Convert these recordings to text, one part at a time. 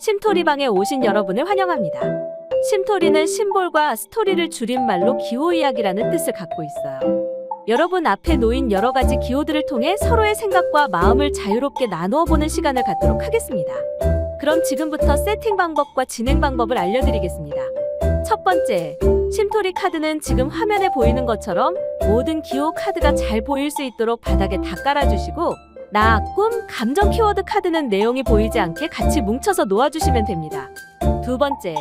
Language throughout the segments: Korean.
심토리방에 오신 여러분을 환영합니다. 심토리는 심볼과 스토리를 줄임말로 기호 이야기라는 뜻을 갖고 있어요. 여러분 앞에 놓인 여러 가지 기호들을 통해 서로의 생각과 마음을 자유롭게 나누어 보는 시간을 갖도록 하겠습니다. 그럼 지금부터 세팅 방법과 진행 방법을 알려드리겠습니다. 첫 번째, 심토리 카드는 지금 화면에 보이는 것처럼 모든 기호 카드가 잘 보일 수 있도록 바닥에 다 깔아주시고 나, 꿈, 감정 키워드 카드는 내용이 보이지 않게 같이 뭉쳐서 놓아주시면 됩니다. 두 번째,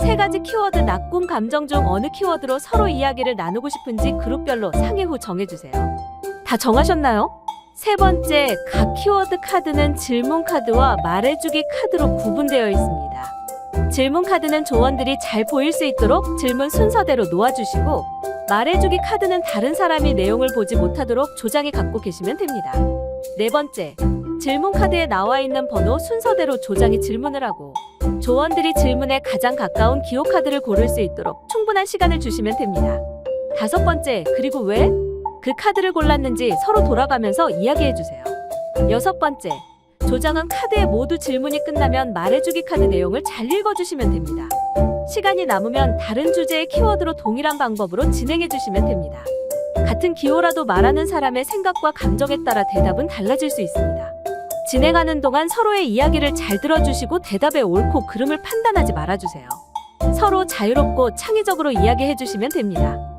세 가지 키워드 나, 꿈, 감정 중 어느 키워드로 서로 이야기를 나누고 싶은지 그룹별로 상의 후 정해주세요. 다 정하셨나요? 세 번째, 각 키워드 카드는 질문 카드와 말해주기 카드로 구분되어 있습니다. 질문 카드는 조원들이 잘 보일 수 있도록 질문 순서대로 놓아주시고 말해주기 카드는 다른 사람이 내용을 보지 못하도록 조장해 갖고 계시면 됩니다. 네 번째, 질문 카드에 나와 있는 번호 순서대로 조장이 질문을 하고 조원들이 질문에 가장 가까운 기호 카드를 고를 수 있도록 충분한 시간을 주시면 됩니다. 다섯 번째, 그리고 왜 그 카드를 골랐는지 서로 돌아가면서 이야기해 주세요. 여섯 번째, 조장은 카드에 모두 질문이 끝나면 말해주기 카드 내용을 잘 읽어주시면 됩니다. 시간이 남으면 다른 주제의 키워드로 동일한 방법으로 진행해 주시면 됩니다. 같은 기호라도 말하는 사람의 생각과 감정에 따라 대답은 달라질 수 있습니다. 진행하는 동안 서로의 이야기를 잘 들어주시고 대답의 옳고 그름을 판단하지 말아주세요. 서로 자유롭고 창의적으로 이야기해 주시면 됩니다.